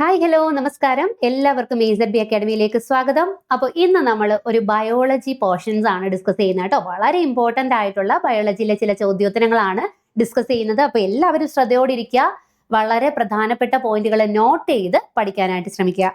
Hi hello നമസ്കാരം. എല്ലാവർക്കും A B അക്കാഡമിയിലേക്ക് സ്വാഗതം. അപ്പോൾ ഇന്ന് നമ്മൾ ഒരു ബയോളജി പോർഷൻസ് ആണ് ഡിസ്കസ് ചെയ്യുന്നത് കേട്ടോ. വളരെ ഇമ്പോർട്ടന്റ് ആയിട്ടുള്ള ബയോളജിയിലെ ചില ചോദ്യോത്തരങ്ങളാണ് ഡിസ്കസ് ചെയ്യുന്നത്. അപ്പോൾ എല്ലാവരും ശ്രദ്ധയോടെ ഇരിക്കുക വളരെ പ്രധാനപ്പെട്ട പോയിന്റുകൾ നോട്ട് ചെയ്ത് പഠിക്കാനായിട്ട് ശ്രമിക്കുക.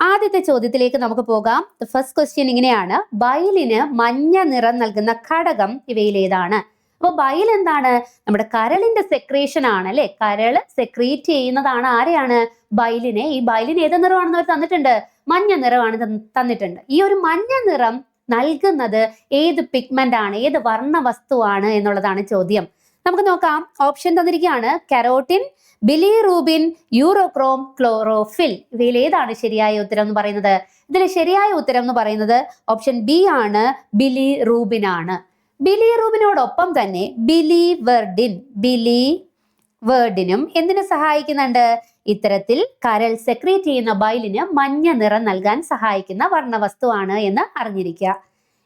ആദ്യത്തെ ചോദ്യത്തിലേക്ക് നമുക്ക് പോകാം. ഫസ്റ്റ് ക്വസ്റ്റ്യൻ ഇങ്ങനെയാണ്. ബയലിന് മഞ്ഞ നിറം നൽകുന്ന ഘടകം ഇവയിലേതാണ്. അപ്പോൾ ബൈൽ എന്താണ്? നമ്മുടെ കരളിന്റെ സെക്രീഷൻ ആണ് അല്ലെ? കരൾ സെക്രീറ്റ് ചെയ്യുന്നതാണ് ആരെയാണ്? ബൈലിനെ. ഈ ബൈലിന് ഏത് നിറമാണെന്ന് അവർ തന്നിട്ടുണ്ട്? മഞ്ഞ നിറമാണ് തന്നിട്ടുണ്ട്. ഈ ഒരു മഞ്ഞ നിറം നൽകുന്നത് ഏത് പിഗ്മെന്റ് ആണ്? ഏത് വർണ വസ്തുവാണ് എന്നുള്ളതാണ് ചോദ്യം. നമുക്ക് നോക്കാം. ഓപ്ഷൻ തന്നിരിക്കുകയാണ്. Carotene bilirubin urochrome chlorophyll. ഇവയിൽ ഏതാണ് ശരിയായ ഉത്തരം എന്ന് പറയുന്നത്? ഇതിലെ ശരിയായ ഉത്തരം എന്ന് പറയുന്നത് ഓപ്ഷൻ ബി ആണ്. ബിലി റൂബിൻ ആണ് ബിലി റൂബിനോടൊപ്പം തന്നെ ബിലി വെർഡിൻ ബിലി വേർഡിനും എന്തിനു സഹായിക്കുന്നുണ്ട്? ഇത്തരത്തിൽ കരൾ സെക്രീറ്റ് ചെയ്യുന്ന ബൈലിന് മഞ്ഞ നിറം നൽകാൻ സഹായിക്കുന്ന വർണവസ്തുവാണ് എന്ന് അറിഞ്ഞിരിക്കുക.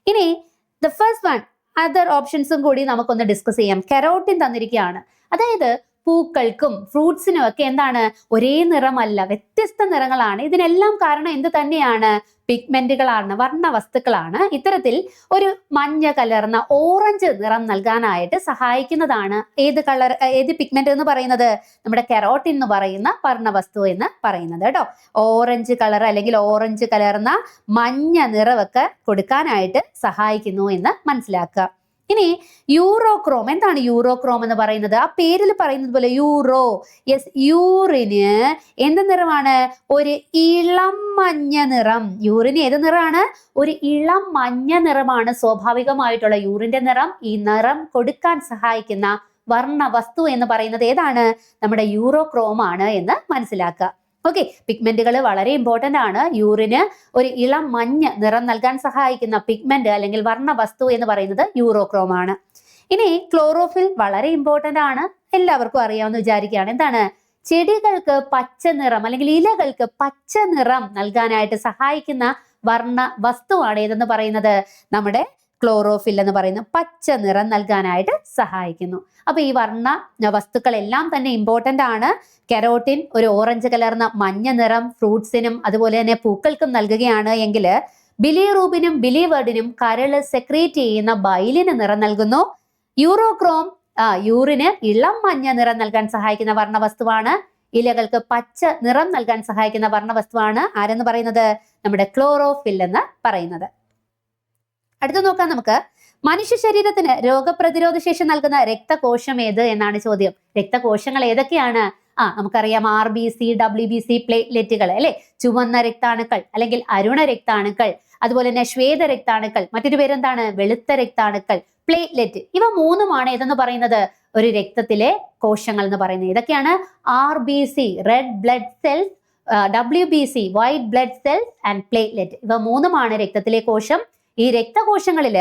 ഇനി ദ ഫസ്റ്റ് വൺ അതർ ഓപ്ഷൻസും കൂടി നമുക്കൊന്ന് ഡിസ്കസ് ചെയ്യാം. കെറോട്ടിൻ തന്നിരിക്കുകയാണ്. അതായത് പൂക്കൾക്കും ഫ്രൂട്ട്സിനും ഒക്കെ എന്താണ് ഒരേ നിറമല്ല വ്യത്യസ്ത നിറങ്ങളാണ്. ഇതിനെല്ലാം കാരണം എന്ത് തന്നെയാണ്? പിഗ്മെന്റുകളാണ് വർണ വസ്തുക്കളാണ് ഇത്തരത്തിൽ ഒരു മഞ്ഞ കലർന്ന ഓറഞ്ച് നിറം നൽകാനായിട്ട് സഹായിക്കുന്നതാണ്. ഏത് കളർ ഏത് പിഗ്മെന്റ് എന്ന് പറയുന്നത്? നമ്മുടെ കെറോട്ടിൻ എന്ന് പറയുന്ന വർണ വസ്തു എന്ന് പറയുന്നത് കേട്ടോ. ഓറഞ്ച് കളർ അല്ലെങ്കിൽ ഓറഞ്ച് കലർന്ന മഞ്ഞ നിറമൊക്കെ കൊടുക്കാനായിട്ട് സഹായിക്കുന്നു എന്ന് മനസ്സിലാക്കുക. ഇനി യൂറോക്രോം. എന്താണ് യൂറോക്രോം എന്ന് പറയുന്നത്? ആ പേരിൽ പറയുന്നത് പോലെ യൂറോ. യെസ് യൂറിന് എന്ത് നിറമാണ്? ഒരു ഇളം മഞ്ഞ നിറം. യൂറിന് ഏത് നിറമാണ്? ഒരു ഇളം മഞ്ഞ നിറമാണ് സ്വാഭാവികമായിട്ടുള്ള യൂറിന്റെ നിറം. ഈ നിറം കൊടുക്കാൻ സഹായിക്കുന്ന വർണ വസ്തു എന്ന് പറയുന്നത് ഏതാണ്? നമ്മുടെ യൂറോക്രോം ആണ് എന്ന് മനസ്സിലാക്കുക. ഓക്കെ പിഗ്മെന്റുകൾ വളരെ ഇമ്പോർട്ടന്റ് ആണ്. യൂറിന് ഒരു ഇളം മഞ്ഞ് നിറം നൽകാൻ സഹായിക്കുന്ന പിഗ്മെന്റ് അല്ലെങ്കിൽ വർണ വസ്തു എന്ന് പറയുന്നത് യൂറോക്രോം ആണ്. ഇനി ക്ലോറോഫിൽ വളരെ ഇമ്പോർട്ടന്റ് ആണ്. എല്ലാവർക്കും അറിയാമെന്ന് വിചാരിക്കുകയാണ്. എന്താണ്? ചെടികൾക്ക് പച്ച നിറം അല്ലെങ്കിൽ ഇലകൾക്ക് പച്ച നിറം നൽകാനായിട്ട് സഹായിക്കുന്ന വർണ വസ്തുവാണ് ഏതെന്ന് പറയുന്നത്? നമ്മുടെ ക്ലോറോഫിൽ എന്ന് പറയുന്ന പച്ച നിറം നൽകാനായിട്ട് സഹായിക്കുന്നു. അപ്പൊ ഈ വർണ വസ്തുക്കളെല്ലാം തന്നെ ഇമ്പോർട്ടന്റ് ആണ്. കെരോട്ടിൻ ഒരു ഓറഞ്ച് കലർന്ന മഞ്ഞ നിറം ഫ്രൂട്ട്സിനും അതുപോലെ തന്നെ പൂക്കൾക്കും നൽകുകയാണ് എങ്കിൽ ബിലിറൂബിനും ബിലിവേർഡിനും കരൾ സെക്രീറ്റ് ചെയ്യുന്ന ബൈലിന് നിറം നൽകുന്നു. യൂറോക്രോം ആ യൂറിന് ഇളം മഞ്ഞ നിറം നൽകാൻ സഹായിക്കുന്ന വർണവസ്തുവാണ് ഇലകൾക്ക് പച്ച നിറം നൽകാൻ സഹായിക്കുന്ന വർണവസ്തുവാണ് ആരെന്ന് പറയുന്നത്? നമ്മുടെ ക്ലോറോഫിൽ എന്ന് പറയുന്നത്. അടുത്ത നോക്കാം നമുക്ക്. മനുഷ്യ ശരീരത്തിന് രോഗപ്രതിരോധ ശേഷി നൽകുന്ന രക്തകോശം ഏത് എന്നാണ് ചോദ്യം. രക്തകോശങ്ങൾ ഏതൊക്കെയാണ്? ആ നമുക്കറിയാം R B C W B C പ്ലേറ്റ്ലെറ്റുകൾ അല്ലെ? ചുവന്ന രക്താണുക്കൾ അല്ലെങ്കിൽ അരുണ രക്താണുക്കൾ അതുപോലെ തന്നെ ശ്വേത രക്താണുക്കൾ മറ്റൊരു പേരെന്താണ്? വെളുത്ത രക്താണുക്കൾ പ്ലേറ്റ്ലെറ്റ് ഇവ മൂന്നുമാണ് ഏതെന്ന് പറയുന്നത്? ഒരു രക്തത്തിലെ കോശങ്ങൾ എന്ന് പറയുന്നത്. ഇതൊക്കെയാണ് R B C red blood cells W B C white blood cells and platelet ഇവ മൂന്നുമാണ് രക്തത്തിലെ കോശം. ഈ രക്തകോശങ്ങളിൽ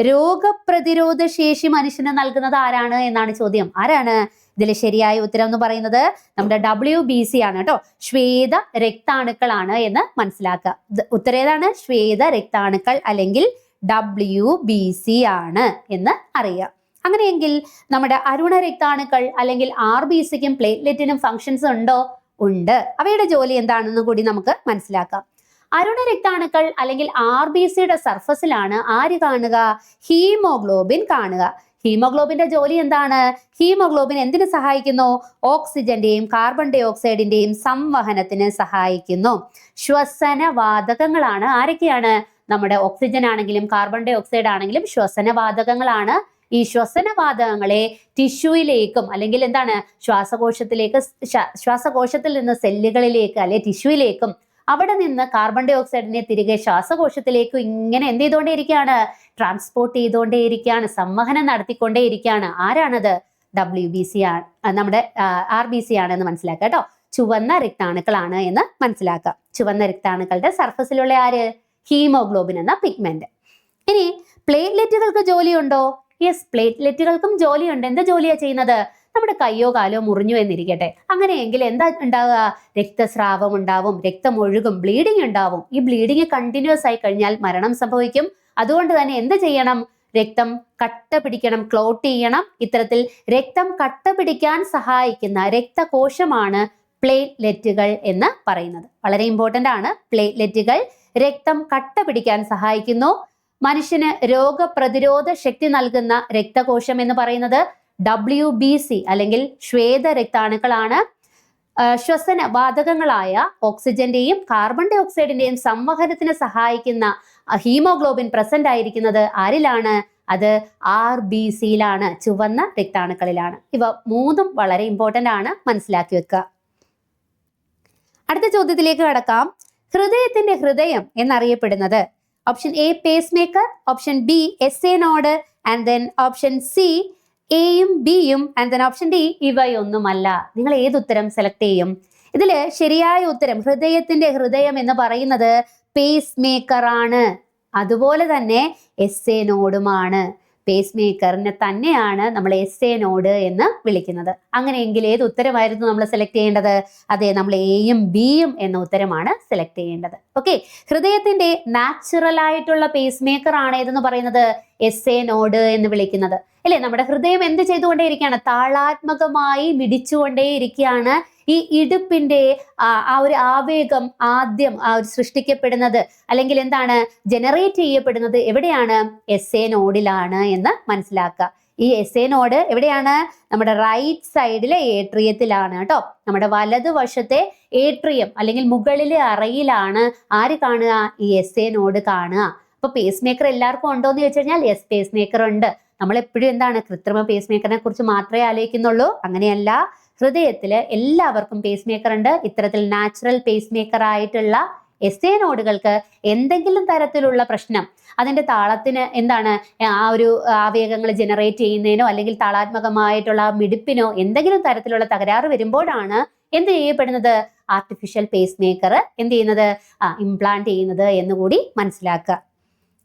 രോഗപ്രതിരോധ ശേഷി മനുഷ്യന് നൽകുന്നത് ആരാണ് എന്നാണ് ചോദ്യം. ആരാണ്? ഇതിലെ ശരിയായ ഉത്തരം എന്ന് പറയുന്നത് നമ്മുടെ ഡബ്ല്യു ബി സി ആണ് കേട്ടോ. ശ്വേത രക്താണുക്കളാണ് എന്ന് മനസ്സിലാക്കുക. ഉത്തര ഏതാണ്? ശ്വേത രക്താണുക്കൾ അല്ലെങ്കിൽ ഡബ്ല്യു ബി സി ആണ് എന്ന് അറിയാം അങ്ങനെയെങ്കിൽ നമ്മുടെ അരുണ രക്താണുക്കൾ അല്ലെങ്കിൽ ആർ ബി സിക്കും പ്ലേറ്റ്ലെറ്റിനും ഫങ്ഷൻസ് ഉണ്ടോ? ഉണ്ട്. അവയുടെ ജോലി എന്താണെന്ന് കൂടി നമുക്ക് മനസ്സിലാക്കാം. അരുണ രക്താണുക്കൾ അല്ലെങ്കിൽ ആർ ബി സിയുടെ സർഫസിലാണ് ആര് കാണുക? ഹീമോഗ്ലോബിൻ കാണുക. ഹീമോഗ്ലോബിന്റെ ജോലി എന്താണ്? ഹീമോഗ്ലോബിൻ എന്തിനു സഹായിക്കുന്നു? ഓക്സിജന്റെയും കാർബൺ ഡൈ ഓക്സൈഡിന്റെയും സംവഹനത്തിന് സഹായിക്കുന്നു. ശ്വസന വാതകങ്ങളാണ് ആരൊക്കെയാണ്? നമ്മുടെ ഓക്സിജൻ ആണെങ്കിലും കാർബൺ ഡൈ ഓക്സൈഡ് ആണെങ്കിലും ശ്വസന വാതകങ്ങളാണ് ഈ ശ്വസന വാതകങ്ങളെ ടിഷ്യൂയിലേക്കും അല്ലെങ്കിൽ എന്താണ്? ശ്വാസകോശത്തിലേക്ക് ശ്വാസകോശത്തിൽ നിന്ന് സെല്ലുകളിലേക്ക് അല്ലെ ടിഷ്യൂയിലേക്കും അവിടെ നിന്ന് കാർബൺ ഡൈ ഓക്സൈഡിനെ തിരികെ ശ്വാസകോശത്തിലേക്ക് ഇങ്ങനെ എന്ത് ചെയ്തുകൊണ്ടേയിരിക്കുകയാണ്? ട്രാൻസ്പോർട്ട് ചെയ്തുകൊണ്ടേയിരിക്കുകയാണ്. സംവഹനം നടത്തിക്കൊണ്ടേയിരിക്കുകയാണ്. ആരാണത്? ഡബ്ല്യു ബി സി ആണ് നമ്മുടെ ആർ ബി സി ആണെന്ന് മനസ്സിലാക്കുക കേട്ടോ. ചുവന്ന രക്താണുക്കളാണ് എന്ന് മനസ്സിലാക്കാം ചുവന്ന രക്താണുക്കളുടെ സർഫസിലുള്ള ആര്? ഹീമോഗ്ലോബിൻ എന്ന പിഗ്മെന്റ് ഇനി പ്ലേറ്റ്ലെറ്റുകൾക്ക് ജോലിയുണ്ടോ? യെസ് പ്ലേറ്റ്ലെറ്റുകൾക്കും ജോലിയുണ്ട്. എന്താ ജോലിയാ ചെയ്യുന്നത്? നമ്മുടെ കയ്യോ കാലോ മുറിഞ്ഞു എന്നിരിക്കട്ടെ. അങ്ങനെയെങ്കിൽ എന്താ ഉണ്ടാവുക? രക്തസ്രാവം ഉണ്ടാവും രക്തം ഒഴുകും ബ്ലീഡിംഗ് ഉണ്ടാവും. ഈ ബ്ലീഡിങ് കണ്ടിന്യൂസ് ആയി കഴിഞ്ഞാൽ മരണം സംഭവിക്കും. അതുകൊണ്ട് തന്നെ എന്ത് ചെയ്യണം? രക്തം കട്ട പിടിക്കണം ക്ലോട്ട് ചെയ്യണം. ഇത്തരത്തിൽ രക്തം കട്ട പിടിക്കാൻ സഹായിക്കുന്ന രക്തകോശമാണ് പ്ലേറ്റ്ലെറ്റുകൾ എന്ന് പറയുന്നത്. വളരെ ഇമ്പോർട്ടന്റ് ആണ്. പ്ലേറ്റ്ലെറ്റുകൾ രക്തം കട്ട പിടിക്കാൻ സഹായിക്കുന്നു. മനുഷ്യന് രോഗപ്രതിരോധ ശക്തി നൽകുന്ന രക്തകോശം എന്ന് പറയുന്നത് ഡബ്ല്യു ബി സി അല്ലെങ്കിൽ ശ്വേത രക്താണുക്കളാണ് ശ്വസന വാതകങ്ങളായ ഓക്സിജന്റെയും കാർബൺ ഡൈ ഓക്സൈഡിന്റെയും സംവഹനത്തിന് സഹായിക്കുന്ന ഹീമോഗ്ലോബിൻ പ്രസന്റ് ആയിരിക്കുന്നത് ആരിലാണ്? അത് ആർ ബി സിയിലാണ് ചുവന്ന രക്താണുക്കളിലാണ്. ഇവ മൂന്നും വളരെ ഇമ്പോർട്ടന്റ് ആണ് മനസ്സിലാക്കി വെക്കുക. അടുത്ത ചോദ്യത്തിലേക്ക് കടക്കാം. ഹൃദയത്തിന്റെ ഹൃദയം എന്നറിയപ്പെടുന്നത് option A pacemaker option B S A node and then option C എയും ബിയും ആൻഡ് ദെൻ ഓപ്ഷൻ ഡി ഇവയൊന്നുമല്ല. നിങ്ങൾ ഏത് ഉത്തരം സെലക്ട് ചെയ്യും? ഇതിൽ ശരിയായ ഉത്തരം ഹൃദയത്തിന്റെ ഹൃദയം എന്ന് പറയുന്നത് പേസ് മേക്കറാണ് അതുപോലെ തന്നെ എസ് എ നോഡുമാണ് പേസ് മേക്കറിനെ തന്നെയാണ് നമ്മൾ നോഡ് എന്ന് വിളിക്കുന്നത്. അങ്ങനെയെങ്കിൽ ഏത് ഉത്തരമായിരുന്നു നമ്മൾ സെലക്ട് ചെയ്യേണ്ടത്? അതെ നമ്മൾ എയും ബിയും എന്ന ഉത്തരമാണ് സെലക്ട് ചെയ്യേണ്ടത്. ഓക്കെ ഹൃദയത്തിന്റെ നാച്ചുറൽ ആയിട്ടുള്ള പേസ് മേക്കർ ആണ് ഏതെന്ന് പറയുന്നത്? എസ് എ നോഡ് എന്ന് വിളിക്കുന്നത്. അല്ലെ? നമ്മുടെ ഹൃദയം എന്ത് ചെയ്തുകൊണ്ടേയിരിക്കുകയാണ്? താളാത്മകമായി മിടിച്ചുകൊണ്ടേയിരിക്കുകയാണ് ഈ ഇടുപ്പിന്റെ ആ ഒരു ആവേഗം ആദ്യം ആ ഒരു സൃഷ്ടിക്കപ്പെടുന്നത് അല്ലെങ്കിൽ എന്താണ് ജനറേറ്റ് ചെയ്യപ്പെടുന്നത് എവിടെയാണ്? എസ് എ നോഡിലാണ് എന്ന് മനസ്സിലാക്കുക. ഈ എസ് എ നോഡ് എവിടെയാണ്? നമ്മുടെ റൈറ്റ് സൈഡിലെ ഏട്രിയത്തിലാണ് കേട്ടോ. നമ്മുടെ വലതുവശത്തെ ഏട്രിയം അല്ലെങ്കിൽ മുകളിലെ അറയിലാണ് ആര് കാണുക? ഈ എസ് എ നോഡ് കാണുക. അപ്പൊ പേസ് മേക്കർ എല്ലാവർക്കും ഉണ്ടോ എന്ന് ചോദിച്ചു കഴിഞ്ഞാൽ എസ് പേസ് മേക്കർ ഉണ്ട്. നമ്മൾ എപ്പോഴും എന്താണ്? കൃത്രിമ പേസ് മേക്കറിനെ കുറിച്ച് മാത്രമേ ആലോചിക്കുന്നുള്ളൂ. അങ്ങനെയല്ല. ഹൃദയത്തിൽ എല്ലാവർക്കും പേസ് മേക്കർ ഉണ്ട്. ഇത്തരത്തിൽ നാച്ചുറൽ പേസ് മേക്കർ ആയിട്ടുള്ള എസ് എ നോഡുകൾക്ക് എന്തെങ്കിലും തരത്തിലുള്ള പ്രശ്നം അതിന്റെ താളത്തിന് എന്താണ് ആ ഒരു ആവേഗങ്ങൾ ജനറേറ്റ് ചെയ്യുന്നതിനോ അല്ലെങ്കിൽ താളാത്മകമായിട്ടുള്ള മിടിപ്പിനോ എന്തെങ്കിലും തരത്തിലുള്ള തകരാറ് വരുമ്പോഴാണ് എന്ത് ചെയ്യപ്പെടുന്നത്? ആർട്ടിഫിഷ്യൽ പേസ് മേക്കർ എന്ത് ചെയ്യുന്നത്? ഇംപ്ലാന്റ് ചെയ്യുന്നത് എന്നുകൂടി മനസ്സിലാക്കുക.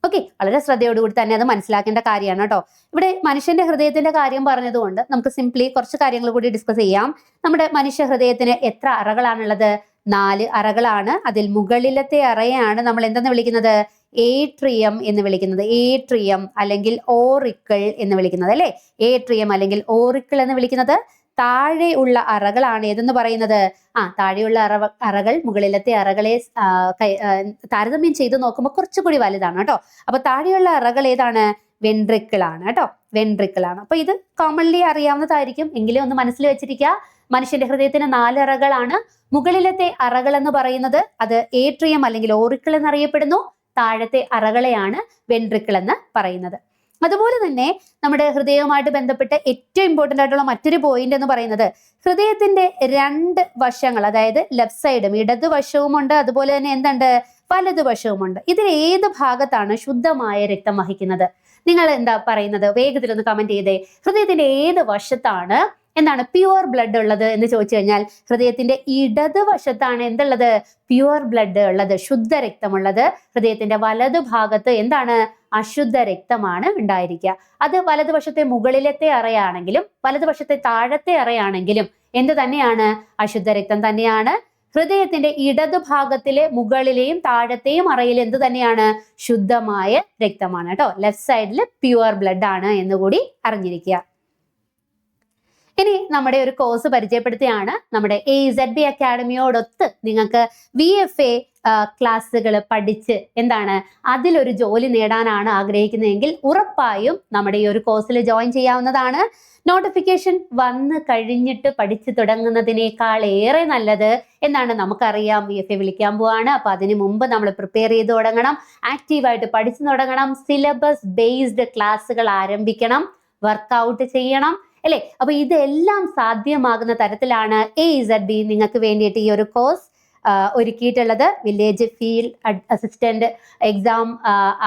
ഓക്കെ വളരെ ശ്രദ്ധയോടുകൂടി തന്നെ അത് മനസ്സിലാക്കേണ്ട കാര്യമാണ് കേട്ടോ. ഇവിടെ മനുഷ്യന്റെ ഹൃദയത്തിന്റെ കാര്യം പറഞ്ഞതുകൊണ്ട് നമുക്ക് സിംപ്ലി കുറച്ച് കാര്യങ്ങൾ കൂടി ഡിസ്കസ് ചെയ്യാം. നമ്മുടെ മനുഷ്യ ഹൃദയത്തിന് എത്ര അറകളാണുള്ളത്? നാല് അറകളാണ്. അതിൽ മുകളിലത്തെ അറയാണ് നമ്മൾ എന്തെന്ന് വിളിക്കുന്നത്? ഏട്രിയം എന്ന് വിളിക്കുന്നത്. ഏട്രിയം അല്ലെങ്കിൽ ഓറിക്കിൾ എന്ന് വിളിക്കുന്നത് അല്ലെ? ഏട്രിയം അല്ലെങ്കിൽ ഓറിക്കിൾ എന്ന് വിളിക്കുന്നത് താഴെ ഉള്ള അറകളാണ് ഏതെന്ന് പറയുന്നത്? ആ താഴെയുള്ള അറ അറകൾ മുകളിലത്തെ അറകളെ താരതമ്യം ചെയ്ത് നോക്കുമ്പോൾ കുറച്ചുകൂടി വലുതാണ് കേട്ടോ. അപ്പൊ താഴെയുള്ള അറകൾ ഏതാണ്? വെൻട്രിക്കിളാണ് കേട്ടോ. വെൻട്രിക്കിളാണ്. അപ്പൊ ഇത് കോമൺലി അറിയാവുന്നതായിരിക്കും. എങ്കിലും ഒന്ന് മനസ്സിൽ വെച്ചിരിക്കുക. മനുഷ്യന്റെ ഹൃദയത്തിന് നാല് അറകളാണ്. മുകളിലത്തെ അറകൾ എന്ന് പറയുന്നത് അത് ഏട്രിയം അല്ലെങ്കിൽ ഓറിക്കിൾ എന്നറിയപ്പെടുന്നു. താഴത്തെ അറകളെയാണ് വെൻട്രിക്കിൾ എന്ന് പറയുന്നത്. അതുപോലെ തന്നെ നമ്മുടെ ഹൃദയവുമായിട്ട് ബന്ധപ്പെട്ട ഏറ്റവും ഇമ്പോർട്ടന്റ് ആയിട്ടുള്ള മറ്റൊരു പോയിന്റ് എന്ന് പറയുന്നത് ഹൃദയത്തിന്റെ രണ്ട് വശങ്ങൾ അതായത് ലെഫ്റ്റ് സൈഡും ഇടതുവശവുമുണ്ട് അതുപോലെ തന്നെ എന്തുണ്ട്? വലതുവശവുമുണ്ട് ഇതിൽ ഏത് ഭാഗത്താണ് ശുദ്ധമായ രക്തം വഹിക്കുന്നത്? നിങ്ങൾ എന്താ പറയുന്നത്? വേഗത്തിൽ ഒന്ന് കമന്റ് ചെയ്തേ. ഹൃദയത്തിന്റെ ഏത് വശത്താണ്? എന്താണ് പ്യുവർ ബ്ലഡ് ഉള്ളത് എന്ന് ചോദിച്ചു കഴിഞ്ഞാൽ ഹൃദയത്തിന്റെ ഇടത് വശത്താണ് എന്തുള്ളത്? പ്യുവർ ബ്ലഡ് ഉള്ളത്. ശുദ്ധ രക്തമുള്ളത്. ഹൃദയത്തിന്റെ വലതു ഭാഗത്ത് എന്താണ്? അശുദ്ധ രക്തമാണ് ഉണ്ടായിരിക്കുക. അത് വലതുവശത്തെ മുകളിലത്തെ അറയാണെങ്കിലും വലതുവശത്തെ താഴത്തെ അറയാണെങ്കിലും എന്ത് തന്നെയാണ്? അശുദ്ധ രക്തം തന്നെയാണ്. ഹൃദയത്തിന്റെ ഇടതുഭാഗത്തിലെ മുകളിലെയും താഴത്തെയും അറയിൽ എന്ത് തന്നെയാണ്? ശുദ്ധമായ രക്തമാണ് കേട്ടോ. ലെഫ്റ്റ് സൈഡിൽ പ്യുവർ ബ്ലഡ് ആണ് എന്നുകൂടി അറിഞ്ഞിരിക്കുക. ഇനി നമ്മുടെ ഒരു കോഴ്സ് പരിചയപ്പെടുത്തിയാണ് നമ്മുടെ എ ഇസഡ് ബി അക്കാഡമിയോടൊത്ത് നിങ്ങൾക്ക് വി എഫ് എ ക്ലാസ്സുകൾ പഠിച്ച് എന്താണ് അതിലൊരു ജോലി നേടാനാണ് ആഗ്രഹിക്കുന്നതെങ്കിൽ ഉറപ്പായും നമ്മുടെ ഈ ഒരു കോഴ്സിൽ ജോയിൻ ചെയ്യാവുന്നതാണ്. നോട്ടിഫിക്കേഷൻ വന്ന് കഴിഞ്ഞിട്ട് പഠിച്ചു തുടങ്ങുന്നതിനേക്കാൾ ഏറെ നല്ലത് എന്നാണ് നമുക്കറിയാം. വി എഫ് എ വിളിക്കാൻ പോവാണ്. അപ്പൊ അതിന് മുമ്പ് നമ്മൾ പ്രിപ്പയർ ചെയ്ത് തുടങ്ങണം. ആക്റ്റീവായിട്ട് പഠിച്ചു തുടങ്ങണം. സിലബസ് ബേസ്ഡ് ക്ലാസ്സുകൾ ആരംഭിക്കണം. വർക്കൗട്ട് ചെയ്യണം. അല്ലേ? അപ്പൊ ഇതെല്ലാം സാധ്യമാകുന്ന തരത്തിലാണ് എ ഇസഡ് ബി നിങ്ങൾക്ക് വേണ്ടിയിട്ട് ഈ ഒരു കോഴ്സ് ഒരുക്കിയിട്ടുള്ളത്. വില്ലേജ് ഫീൽഡ് അസിസ്റ്റന്റ് എക്സാം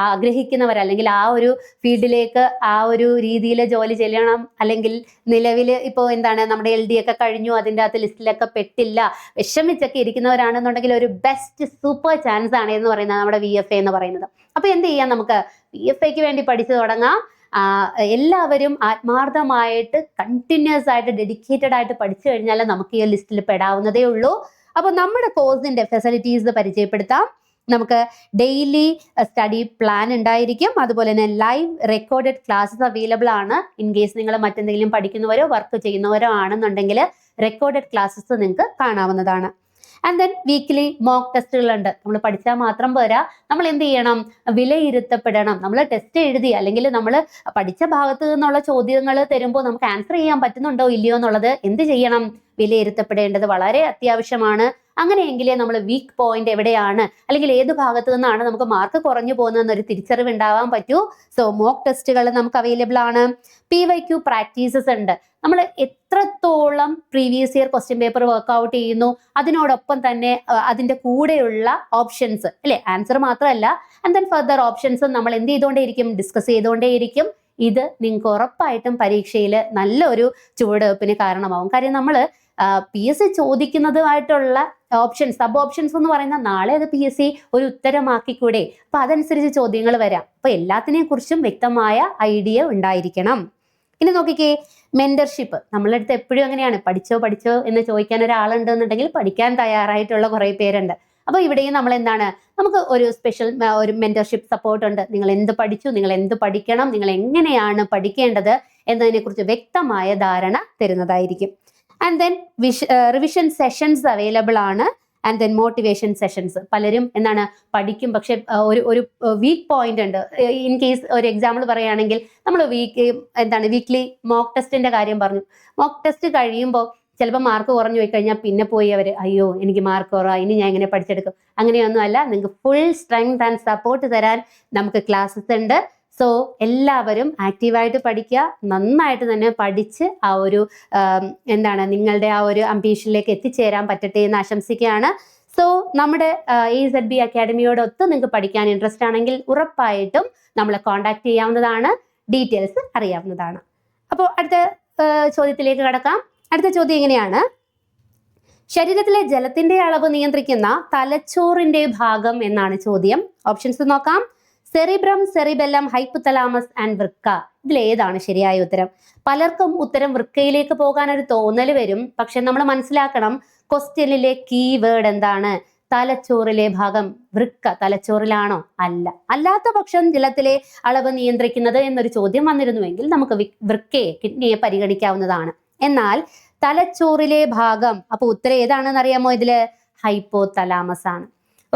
ആഗ്രഹിക്കുന്നവർ അല്ലെങ്കിൽ ആ ഒരു ഫീൽഡിലേക്ക് ആ ഒരു രീതിയിൽ ജോലി ചെയ്യണം. അല്ലെങ്കിൽ നിലവിൽ ഇപ്പോൾ എന്താണ് നമ്മുടെ എൽ ഡി ഒക്കെ കഴിഞ്ഞു അതിന്റെ അകത്ത് ലിസ്റ്റിലൊക്കെ പെട്ടില്ല വിഷമിച്ചൊക്കെ ഇരിക്കുന്നവരാണെന്നുണ്ടെങ്കിൽ ഒരു ബെസ്റ്റ് സൂപ്പർ ചാൻസ് ആണ് എന്ന് പറയുന്നത് നമ്മുടെ വി എഫ് എന്ന് പറയുന്നത്. അപ്പോൾ എന്ത് ചെയ്യാം നമുക്ക്? വി എഫ് എക്ക് വേണ്ടി പഠിച്ചു തുടങ്ങാം. എല്ലാവരും ആത്മാർത്ഥമായിട്ട് കണ്ടിന്യൂസ് ആയിട്ട് ഡെഡിക്കേറ്റഡ് ആയിട്ട് പഠിച്ചു കഴിഞ്ഞാൽ നമുക്ക് ഈ ലിസ്റ്റിൽ പെടാവുന്നതേ ഉള്ളൂ. അപ്പോൾ നമ്മുടെ കോഴ്സിന്റെ ഫെസിലിറ്റീസ് പരിചയപ്പെടുത്താം. നമുക്ക് ഡെയിലി സ്റ്റഡി പ്ലാൻ ഉണ്ടായിരിക്കും. അതുപോലെ തന്നെ ലൈവ് റെക്കോർഡഡ് ക്ലാസ്സസ് അവൈലബിൾ ആണ്. ഇൻ കേസ് നിങ്ങൾ മറ്റെന്തെങ്കിലും പഠിക്കുന്നവരോ വർക്ക് ചെയ്യുന്നവരോ ആണെന്നുണ്ടെങ്കിൽ റെക്കോർഡഡ് ക്ലാസ്സസ് നിങ്ങൾക്ക് കാണാവുന്നതാണ്. ആൻഡ് ദെൻ വീക്ക്ലി മോക്ക് ടെസ്റ്റുകളുണ്ട് നമ്മൾ പഠിച്ചാൽ മാത്രം പോരാ. നമ്മൾ എന്ത് ചെയ്യണം? വിലയിരുത്തപ്പെടണം. നമ്മൾ ടെസ്റ്റ് എഴുതി അല്ലെങ്കിൽ നമ്മൾ പഠിച്ച ഭാഗത്ത് നിന്നുള്ള ചോദ്യങ്ങൾ തരുമ്പോൾ നമുക്ക് ആൻസർ ചെയ്യാൻ പറ്റുന്നുണ്ടോ ഇല്ലയോ എന്നുള്ളത് എന്ത് ചെയ്യണം? വിലയിരുത്തപ്പെടേണ്ടത് വളരെ അത്യാവശ്യമാണ്. അങ്ങനെയെങ്കിലേ നമ്മൾ വീക്ക് പോയിന്റ് എവിടെയാണ്? അല്ലെങ്കിൽ ഏത് ഭാഗത്ത് നിന്നാണ് നമുക്ക് മാർക്ക് കുറഞ്ഞു പോകുന്നതെന്നൊരു തിരിച്ചറിവ് ഉണ്ടാവാൻ പറ്റൂ. സോ മോക്ക് ടെസ്റ്റുകൾ നമുക്ക് അവൈലബിൾ ആണ്. പി വൈ ക്യു പ്രാക്ടീസസ് ഉണ്ട്. നമ്മൾ എത്രത്തോളം previous year question paper workout ചെയ്യുന്നു അതിനോടൊപ്പം തന്നെ അതിന്റെ കൂടെയുള്ള ഓപ്ഷൻസ് അല്ലേ? ആൻസർ മാത്രമല്ല. ആൻഡ് ദെൻ ഫർദർ ഓപ്ഷൻസ് നമ്മൾ എന്ത് ചെയ്തുകൊണ്ടേയിരിക്കും? ഡിസ്കസ് ചെയ്തുകൊണ്ടേയിരിക്കും. ഇത് നിങ്ങൾക്ക് ഉറപ്പായിട്ടും പരീക്ഷയിൽ നല്ലൊരു ചുവടുവെപ്പിന് കാരണമാവും. കാര്യം നമ്മൾ പി എസ് സി ചോദിക്കുന്നതുമായിട്ടുള്ള ഓപ്ഷൻസ് സബ് ഓപ്ഷൻസ് എന്ന് പറയുന്ന നാളെ അത് പി എസ് സി ഒരു ഉത്തരമാക്കിക്കൂടെ? അപ്പൊ അതനുസരിച്ച് ചോദ്യങ്ങൾ വരാം. അപ്പൊ എല്ലാത്തിനെ കുറിച്ചും വ്യക്തമായ ഐഡിയ ഉണ്ടായിരിക്കണം. ഇനി നോക്കിക്കേ മെന്റർഷിപ്പ് നമ്മളുടെ അടുത്ത് എപ്പോഴും അങ്ങനെയാണ്. പഠിച്ചോ പഠിച്ചോ എന്ന് ചോദിക്കാൻ ഒരാളുണ്ട് എന്നുണ്ടെങ്കിൽ പഠിക്കാൻ തയ്യാറായിട്ടുള്ള കുറേ പേരുണ്ട്. അപ്പോൾ ഇവിടെയും നമ്മൾ എന്താണ് നമുക്ക് ഒരു സ്പെഷ്യൽ ഒരു മെന്റർഷിപ്പ് സപ്പോർട്ട് ഉണ്ട്. നിങ്ങൾ എന്ത് പഠിച്ചു? നിങ്ങൾ എന്ത് പഠിക്കണം? നിങ്ങൾ എങ്ങനെയാണ് പഠിക്കേണ്ടത്? എന്നതിനെക്കുറിച്ച് വ്യക്തമായ ധാരണ തരുന്നതായിരിക്കും. ആൻഡ് ദെൻ വിഷ റിവിഷൻ സെഷൻസ് അവൈലബിൾ ആണ്. ആൻഡ് ദെൻ മോട്ടിവേഷൻ സെഷൻസ് പലരും എന്താണ് പഠിക്കും. പക്ഷെ ഒരു ഒരു വീക്ക് പോയിന്റ് ഉണ്ട്. ഇൻ കേസ് ഒരു എക്സാമ്പിൾ പറയുകയാണെങ്കിൽ നമ്മൾ വീക്ക് എന്താണ് വീക്ക്ലി മോക്ക് ടെസ്റ്റിന്റെ കാര്യം പറഞ്ഞു. മോക്ക് ടെസ്റ്റ് കഴിയുമ്പോൾ ചിലപ്പോൾ മാർക്ക് കുറഞ്ഞു പോയി കഴിഞ്ഞാൽ പിന്നെ പോയി അവർ അയ്യോ എനിക്ക് മാർക്ക് കുറവാ ഇനി ഞാൻ എങ്ങനെ പഠിച്ചെടുക്കും. അങ്ങനെയൊന്നും അല്ല. നിങ്ങൾക്ക് ഫുൾ സ്ട്രെങ്ത് ആൻഡ് സപ്പോർട്ട് തരാൻ നമുക്ക് ക്ലാസ്സസ് ഉണ്ട്. സോ എല്ലാവരും ആക്റ്റീവായിട്ട് പഠിക്കുക. നന്നായിട്ട് തന്നെ പഠിച്ച് ആ ഒരു എന്താണ് നിങ്ങളുടെ ആ ഒരു അംബീഷനിലേക്ക് എത്തിച്ചേരാൻ പറ്റട്ടെ എന്ന് ആശംസിക്കുകയാണ്. സോ നമ്മുടെ എ സെഡ് ബി അക്കാഡമിയോടൊത്ത് നിങ്ങൾക്ക് പഠിക്കാൻ ഇൻട്രസ്റ്റ് ആണെങ്കിൽ ഉറപ്പായിട്ടും നമ്മളെ കോൺടാക്ട് ചെയ്യാവുന്നതാണ്. ഡീറ്റെയിൽസ് അറിയാവുന്നതാണ്. അപ്പോൾ അടുത്ത ചോദ്യത്തിലേക്ക് കടക്കാം. അടുത്ത ചോദ്യം എങ്ങനെയാണ്? ശരീരത്തിലെ ജലത്തിന്റെ അളവ് നിയന്ത്രിക്കുന്ന തലച്ചോറിന്റെ ഭാഗം എന്നാണ് ചോദ്യം. ഓപ്ഷൻസ് നോക്കാം. സെറിബ്രം സെറിബെല്ലം ഹൈപ്പുതലാമസ് ആൻഡ് വൃക്ക. ഇതിലേതാണ് ശരിയായ ഉത്തരം. പലർക്കും ഉത്തരം വൃക്കയിലേക്ക് പോകാൻ ഒരു തോന്നൽ വരും. പക്ഷെ നമ്മൾ മനസ്സിലാക്കണം ക്വസ്റ്റ്യനിലെ കീ വേർഡ് എന്താണ്? തലച്ചോറിലെ ഭാഗം വൃക്ക തലച്ചോറിലാണോ? അല്ല. അല്ലാത്ത പക്ഷം ജലത്തിലെ അളവ് നിയന്ത്രിക്കുന്നത് എന്നൊരു ചോദ്യം വന്നിരുന്നുവെങ്കിൽ നമുക്ക് വൃക്കയെ കിഡ്നിയെ പരിഗണിക്കാവുന്നതാണ്. എന്നാൽ തലച്ചോറിലെ ഭാഗം അപ്പൊ ഉത്തരം ഏതാണെന്ന് അറിയാമോ ഇതിൽ? ഹൈപ്പോ തലാമസ് ആണ്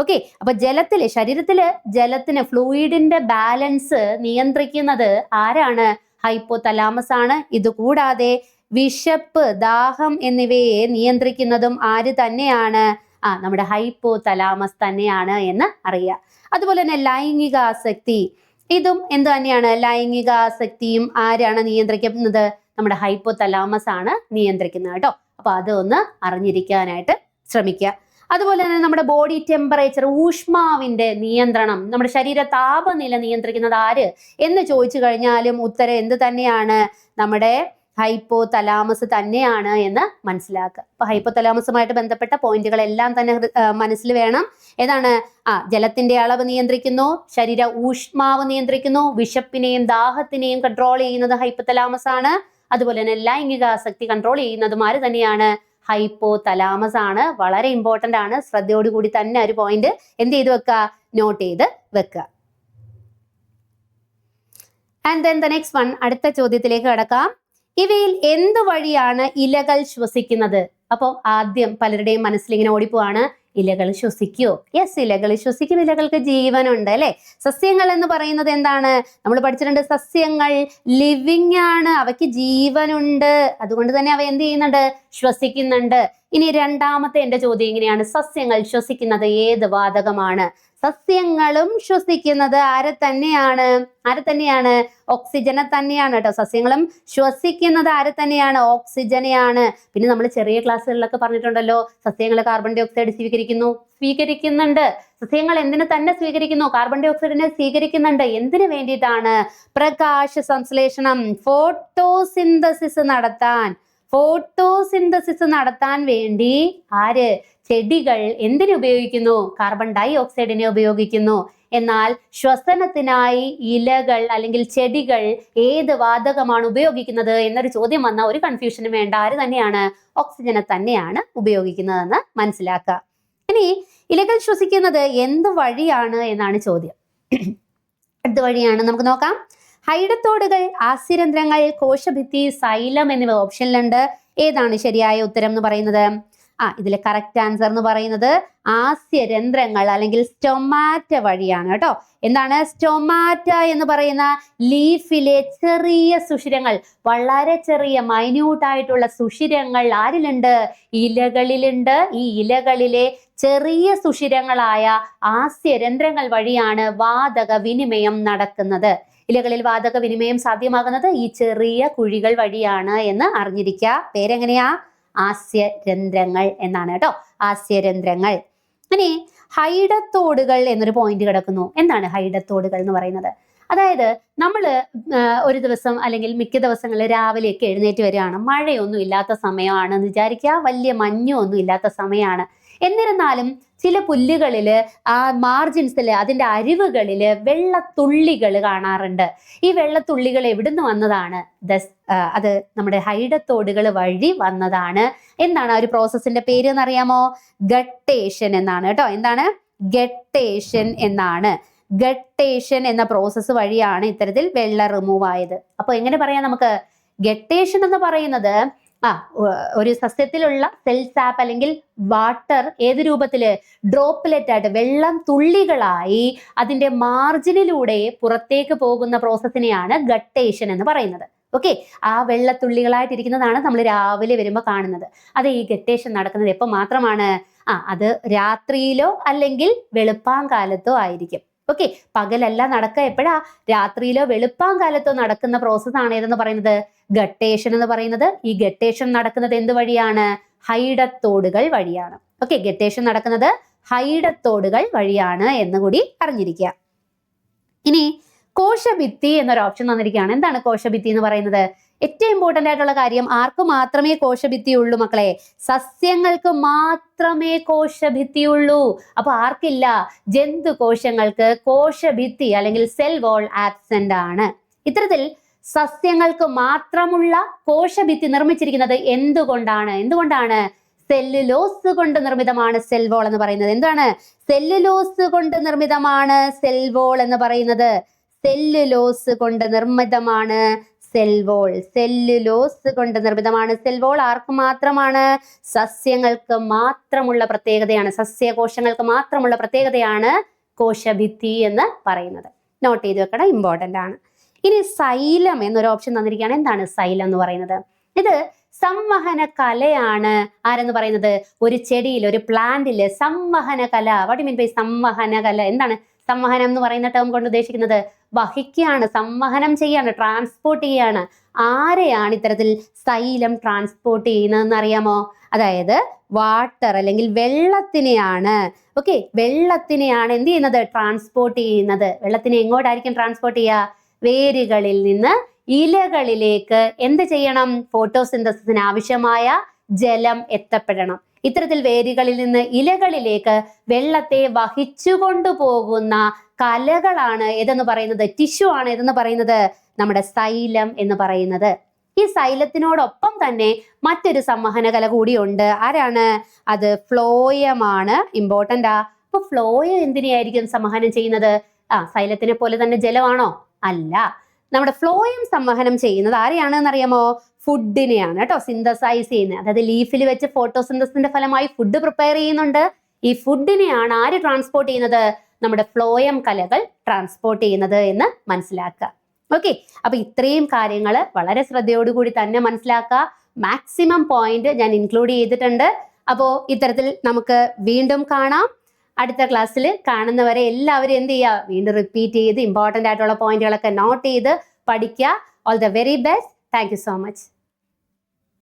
ഓക്കെ അപ്പൊ ജലത്തിൽ ശരീരത്തിൽ ജലത്തിന് ഫ്ലൂയിഡിന്റെ ബാലൻസ് നിയന്ത്രിക്കുന്നത് ആരാണ്? ഹൈപ്പോ തലാമസ് ആണ് ഇതുകൂടാതെ വിശപ്പ് ദാഹം എന്നിവയെ നിയന്ത്രിക്കുന്നതും ആര് തന്നെയാണ്? ആ നമ്മുടെ ഹൈപ്പോ തലാമസ് തന്നെയാണ് എന്ന് അറിയാം. അതുപോലെ തന്നെ ലൈംഗിക ആസക്തി ഇതും എന്ത് തന്നെയാണ്? ലൈംഗിക ആസക്തിയും ആരാണ് നിയന്ത്രിക്കുന്നത്? നമ്മുടെ ഹൈപ്പോ തലാമസ് ആണ് നിയന്ത്രിക്കുന്നത് കേട്ടോ. അപ്പൊ അതൊന്ന് അറിഞ്ഞിരിക്കാനായിട്ട് ശ്രമിക്കുക. അതുപോലെ തന്നെ നമ്മുടെ ബോഡി ടെമ്പറേച്ചർ ഊഷ്മാവിന്റെ നിയന്ത്രണം നമ്മുടെ ശരീര താപനില നിയന്ത്രിക്കുന്നത് ആര്? എന്ന് ചോദിച്ചു കഴിഞ്ഞാലും ഉത്തരം എന്ത് തന്നെയാണ്? നമ്മുടെ ഹൈപ്പോ തലാമസ് തന്നെയാണ് എന്ന് മനസ്സിലാക്കുക. അപ്പൊ ഹൈപ്പോ തലാമസുമായിട്ട് ബന്ധപ്പെട്ട പോയിന്റുകളെല്ലാം തന്നെ മനസ്സിൽ വേണം. ഏതാണ്? ആ ജലത്തിന്റെ അളവ് നിയന്ത്രിക്കുന്നു ശരീര ഊഷ്മാവ് നിയന്ത്രിക്കുന്നു വിശപ്പിനെയും ദാഹത്തിനെയും കൺട്രോൾ ചെയ്യുന്നത് ഹൈപ്പോ തലാമസ് ആണ്. അതുപോലെ തന്നെ ലൈംഗിക ആസക്തി കൺട്രോൾ ചെയ്യുന്നതും ആര് തന്നെയാണ്? ഹൈപ്പോ തലാമസ് ആണ്. വളരെ ഇമ്പോർട്ടന്റ് ആണ്. ശ്രദ്ധയോടുകൂടി തന്നെ ഒരു പോയിന്റ് എന്ത് ചെയ്ത് വെക്കുക നോട്ട് ചെയ്ത് വെക്കുക and then the next one അടുത്ത ചോദ്യത്തിലേക്ക് കടക്കാം. ഇവയിൽ എന്ത് വഴിയാണ് ഇലകൾ ശ്വസിക്കുന്നത്? അപ്പോൾ ആദ്യം പലരുടെയും മനസ്സിൽ ഇങ്ങനെ ഓടിപ്പോവാണ്. ഇലകൾ ശ്വസിക്കുവോ യെസ് ഇലകൾ ശ്വസിക്കും. ഇലകൾക്ക് ജീവനുണ്ട് അല്ലെ? സസ്യങ്ങൾ എന്ന് പറയുന്നത് എന്താണ്? നമ്മൾ പഠിച്ചിട്ടുണ്ട് സസ്യങ്ങൾ ലിവിങ് ആണ്. അവയ്ക്ക് ജീവനുണ്ട്. അതുകൊണ്ട് തന്നെ അവ എന്ത് ചെയ്യുന്നുണ്ട്? ശ്വസിക്കുന്നുണ്ട്. ഇനി രണ്ടാമത്തെ എന്റെ ചോദ്യം ഇങ്ങനെയാണ്. സസ്യങ്ങൾ ശ്വസിക്കുന്നത് ഏത് വാതകമാണ്? സസ്യങ്ങളും ശ്വസിക്കുന്നത് ആരെ തന്നെയാണ്? ആരെ തന്നെയാണ്? ഓക്സിജനെ തന്നെയാണ് കേട്ടോ. സസ്യങ്ങളും ശ്വസിക്കുന്നത് ആരെ തന്നെയാണ്? ഓക്സിജനെയാണ്. പിന്നെ നമ്മൾ ചെറിയ ക്ലാസ്സുകളിലൊക്കെ പറഞ്ഞിട്ടുണ്ടല്ലോ സസ്യങ്ങൾ കാർബൺ ഡൈ ഓക്സൈഡ് സ്വീകരിക്കുന്നു സ്വീകരിക്കുന്നുണ്ട്. സസ്യങ്ങൾ എന്തിനു തന്നെ സ്വീകരിക്കുന്നു? കാർബൺ ഡൈ ഓക്സൈഡിനെ സ്വീകരിക്കുന്നുണ്ട്. എന്തിനു വേണ്ടിയിട്ടാണ്? പ്രകാശ സംശ്ലേഷണം ഫോട്ടോസിന്തസിസ് നടത്താൻ. ഫോട്ടോസിന്തസിസ് നടത്താൻ വേണ്ടി ആര്? ചെടികൾ എന്തിനു ഉപയോഗിക്കുന്നു? കാർബൺ ഡൈ ഓക്സൈഡിനെ ഉപയോഗിക്കുന്നു. എന്നാൽ ശ്വസനത്തിനായി ഇലകൾ അല്ലെങ്കിൽ ചെടികൾ ഏത് വാതകമാണ് ഉപയോഗിക്കുന്നത് എന്നൊരു ചോദ്യം വന്ന ഒരു കൺഫ്യൂഷനും വേണ്ട. ആര് തന്നെയാണ്? ഓക്സിജനെ തന്നെയാണ് ഉപയോഗിക്കുന്നതെന്ന് മനസ്സിലാക്കുക. ഇനി ഇലകൾ ശ്വസിക്കുന്നത് എന്ത് വഴിയാണ് എന്നാണ് ചോദ്യം. എന്ത് വഴിയാണ് നമുക്ക് നോക്കാം. ഹൈഡത്തോടുകൾ ആസ്യരന്ധ്രങ്ങൾ കോശഭിത്തി സൈലം എന്നിവ ഓപ്ഷനിലുണ്ട്. ഏതാണ് ശരിയായ ഉത്തരം എന്ന് പറയുന്നത്? ആ ഇതിലെ കറക്റ്റ് ആൻസർ എന്ന് പറയുന്നത് ആസ്യരന്ധ്രങ്ങൾ അല്ലെങ്കിൽ സ്റ്റൊമാറ്റ വഴിയാണ് കേട്ടോ. എന്താണ്? സ്റ്റൊമാറ്റ എന്ന് പറയുന്ന ലീഫിലെ ചെറിയ സുഷിരങ്ങൾ വളരെ ചെറിയ മൈന്യൂട്ട് ആയിട്ടുള്ള സുഷിരങ്ങൾ ആരിലുണ്ട്? ഇലകളിലുണ്ട്. ഈ ഇലകളിലെ ചെറിയ സുഷിരങ്ങളായ ആസ്യരന്ധ്രങ്ങൾ വഴിയാണ് വാതക വിനിമയം നടക്കുന്നത്. ഇലകളിൽ വാതക വിനിമയം സാധ്യമാകുന്നത് ഈ ചെറിയ കുഴികൾ വഴിയാണ് എന്ന് അറിഞ്ഞിരിക്കുക. പേരെങ്ങനെയാ? ആസ്യരന്ധ്രങ്ങൾ എന്നാണ് കേട്ടോ. ആസ്യരന്ധ്രങ്ങൾ. ഇനി ഹൈഡത്തോടുകൾ എന്നൊരു പോയിന്റ് കിടക്കുന്നു. എന്താണ് ഹൈഡത്തോടുകൾ എന്ന് പറയുന്നത്? അതായത് നമ്മൾ ഒരു ദിവസം അല്ലെങ്കിൽ മിക്ക ദിവസങ്ങളിൽ രാവിലെയൊക്കെ എഴുന്നേറ്റ് വരികയാണ്. മഴയൊന്നും ഇല്ലാത്ത സമയമാണെന്ന് വിചാരിക്കുക. വലിയ മഞ്ഞൊന്നും ഇല്ലാത്ത സമയമാണ്. എന്നിരുന്നാലും ചില പുല്ലുകളിൽ ആ മാർജിൻസിൽ അതിന്റെ അരിവുകളിൽ വെള്ളത്തുള്ളികൾ കാണാറുണ്ട്. ഈ വെള്ളത്തുള്ളികൾ എവിടുന്ന് വന്നതാണ്? ദസ് അത് നമ്മുടെ ഹൈഡത്തോടുകൾ വഴി വന്നതാണ്. എന്താണ് ആ ഒരു പ്രോസസ്സിന്റെ പേര് എന്നറിയാമോ? ഗട്ടേഷൻ എന്നാണ് കേട്ടോ. എന്താണ്? ഗട്ടേഷൻ എന്നാണ്. ഗട്ടേഷൻ എന്ന പ്രോസസ്സ് വഴിയാണ് ഇത്തരത്തിൽ വെള്ളം റിമൂവ് ആയത്. അപ്പൊ എങ്ങനെ പറയാം നമുക്ക്? ഗട്ടേഷൻ എന്ന് പറയുന്നത് ആ ഒരു സസ്യത്തിലുള്ള സെൽ സാപ്പ് അല്ലെങ്കിൽ വാട്ടർ ഏത് രൂപത്തിൽ? ഡ്രോപ്പ്ലെറ്റ് ആയിട്ട് വെള്ളം തുള്ളികളായി അതിന്റെ മാർജിനിലൂടെ പുറത്തേക്ക് പോകുന്ന പ്രോസസ്സിനെയാണ് ഗട്ടേഷൻ എന്ന് പറയുന്നത്. ഓക്കെ ആ വെള്ളത്തുള്ളികളായിട്ടിരിക്കുന്നതാണ് നമ്മൾ രാവിലെ വരുമ്പോൾ കാണുന്നത്. അത് ഈ ഗട്ടേഷൻ നടക്കുന്നത് എപ്പോൾ മാത്രമാണ്? ആ അത് രാത്രിയിലോ അല്ലെങ്കിൽ വെളുപ്പാങ്കാലത്തോ ആയിരിക്കും. ഓക്കെ പകലല്ല നടക്കുക എപ്പോഴാ? രാത്രിയിലോ വെളുപ്പാങ്കാലത്തോ നടക്കുന്ന പ്രോസസ്സാണ് ഏതെന്ന് പറയുന്നത്? ഗട്ടേഷൻ എന്ന് പറയുന്നത് ഈ ഗട്ടേഷൻ നടക്കുന്നത് എന്ത് വഴിയാണ്? ഹൈഡത്തോടുകൾ വഴിയാണ്. ഓക്കെ ഗട്ടേഷൻ നടക്കുന്നത് ഹൈഡത്തോടുകൾ വഴിയാണ് എന്ന് കൂടി അറിഞ്ഞിരിക്കുക. ഇനി കോശഭിത്തി എന്നൊരു ഓപ്ഷൻ തന്നിരിക്കുകയാണ് എന്താണ് കോശഭിത്തി എന്ന് പറയുന്നത്? ഏറ്റവും ഇമ്പോർട്ടന്റ് ആയിട്ടുള്ള കാര്യം ആർക്ക് മാത്രമേ കോശഭിത്തി ഉള്ളൂ മക്കളെ? സസ്യങ്ങൾക്ക് മാത്രമേ കോശഭിത്തി ഉള്ളൂ. അപ്പൊ ആർക്കില്ല? ജന്തു കോശങ്ങൾക്ക് കോശഭിത്തി അല്ലെങ്കിൽ സെൽ വോൾ ആബ്സെന്റ് ആണ്. ഇത്തരത്തിൽ സസ്യങ്ങൾക്ക് മാത്രമുള്ള കോശഭിത്തി നിർമ്മിച്ചിരിക്കുന്നത് എന്തുകൊണ്ടാണ്? എന്തുകൊണ്ടാണ് സെല്ലുലോസ് കൊണ്ട് നിർമ്മിതമാണ് സെൽവോൾ എന്ന് പറയുന്നത്? എന്താണ് സെല്ലുലോസ് കൊണ്ട് നിർമ്മിതമാണ് സെൽവോൾ എന്ന് പറയുന്നത്? സെല്ലുലോസ് കൊണ്ട് നിർമ്മിതമാണ് സെൽവോൾ. സെല്ലുലോസ് കൊണ്ട് നിർമ്മിതമാണ് സെൽവോൾ. ആർക്ക് മാത്രമാണ്? സസ്യങ്ങൾക്ക് മാത്രമുള്ള പ്രത്യേകതയാണ്. സസ്യകോശങ്ങൾക്ക് മാത്രമുള്ള പ്രത്യേകതയാണ് കോശഭിത്തി എന്ന് പറയുന്നത്. നോട്ട് ചെയ്ത് വെക്കണം ഇമ്പോർട്ടന്റ് ആണ്. ഇനി സൈലം എന്നൊരു ഓപ്ഷൻ തന്നിരിക്കുകയാണ്. എന്താണ് സൈലം എന്ന് പറയുന്നത്? ഇത് സംവഹന കലയാണ്. ആരെന്ന് പറയുന്നത്? ഒരു ചെടിയിൽ ഒരു പ്ലാന്റിൽ സംവഹന കല. വാട്ട് മീൻ ബൈ സംവഹന കല? എന്താണ് സംവഹനം എന്ന് പറയുന്ന ടേം കൊണ്ട് ഉദ്ദേശിക്കുന്നത്? വഹിക്കുകയാണ് സംവഹനം ചെയ്യാണ് ട്രാൻസ്പോർട്ട് ചെയ്യാണ് ആരെയാണ് ഇത്തരത്തിൽ സൈലം ട്രാൻസ്പോർട്ട് ചെയ്യുന്നതെന്ന് അറിയാമോ? അതായത് വാട്ടർ അല്ലെങ്കിൽ വെള്ളത്തിനെയാണ്. ഓക്കെ വെള്ളത്തിനെയാണ് എന്ത് ചെയ്യുന്നത്? ട്രാൻസ്പോർട്ട് ചെയ്യുന്നത്. വെള്ളത്തിനെ എങ്ങോട്ടായിരിക്കും ട്രാൻസ്പോർട്ട് ചെയ്യുക? വേരുകളിൽ നിന്ന് ഇലകളിലേക്ക് എന്ത് ചെയ്യണം? ഫോട്ടോസിന്തസിന് ആവശ്യമായ ജലം എത്തപ്പെടണം. ഇത്തരത്തിൽ വേരുകളിൽ നിന്ന് ഇലകളിലേക്ക് വെള്ളത്തെ വഹിച്ചു കൊണ്ടുപോകുന്ന കലകളാണ് ഏതെന്ന് പറയുന്നത്? ടിഷ്യൂ ആണ് ഏതെന്ന് പറയുന്നത്? നമ്മുടെ സൈലം എന്ന് പറയുന്നത്. ഈ സൈലത്തിനോടൊപ്പം തന്നെ മറ്റൊരു സംവഹന കല കൂടിയുണ്ട്. ആരാണ്? അത് ഫ്ലോയമാണ് ഇമ്പോർട്ടന്റ്. ആ അപ്പൊ ഫ്ലോയം എന്തിനെയായിരിക്കും സംവഹനം ചെയ്യുന്നത്? ആ സൈലത്തിനെ പോലെ തന്നെ ജലമാണോ? അല്ല. നമ്മുടെ ഫ്ലോയം സംവഹനം ചെയ്യുന്നത് ആരെയാണെന്ന് അറിയാമോ ഫുഡിനെയാണ് കേട്ടോ സിന്തസൈസ് ചെയ്യുന്നത്. അതായത് ലീഫിൽ വെച്ച് ഫോട്ടോസിന്തസിന്റെ ഫലമായി ഫുഡ് പ്രിപ്പയർ ചെയ്യുന്നുണ്ട്. ഈ ഫുഡിനെയാണ് ആര് ട്രാൻസ്പോർട്ട് ചെയ്യുന്നത്? നമ്മുടെ ഫ്ലോയം കലകൾ ട്രാൻസ്പോർട്ട് ചെയ്യുന്നത് എന്ന് മനസ്സിലാക്കുക. ഓക്കെ അപ്പൊ ഇത്രയും കാര്യങ്ങൾ വളരെ ശ്രദ്ധയോടുകൂടി തന്നെ മനസ്സിലാക്കുക. മാക്സിമം പോയിന്റ് ഞാൻ ഇൻക്ലൂഡ് ചെയ്തിട്ടുണ്ട്. അപ്പോൾ ഇത്തരത്തിൽ നമുക്ക് വീണ്ടും കാണാം. അടുത്ത ക്ലാസ്സിൽ കാണുന്നവരെ എല്ലാവരും എന്ത് ചെയ്യുക? വീണ്ടും റിപ്പീറ്റ് ചെയ്ത് ഇമ്പോർട്ടന്റ് ആയിട്ടുള്ള പോയിന്റുകളൊക്കെ നോട്ട് ചെയ്ത് പഠിക്കുക. All the very best thank so much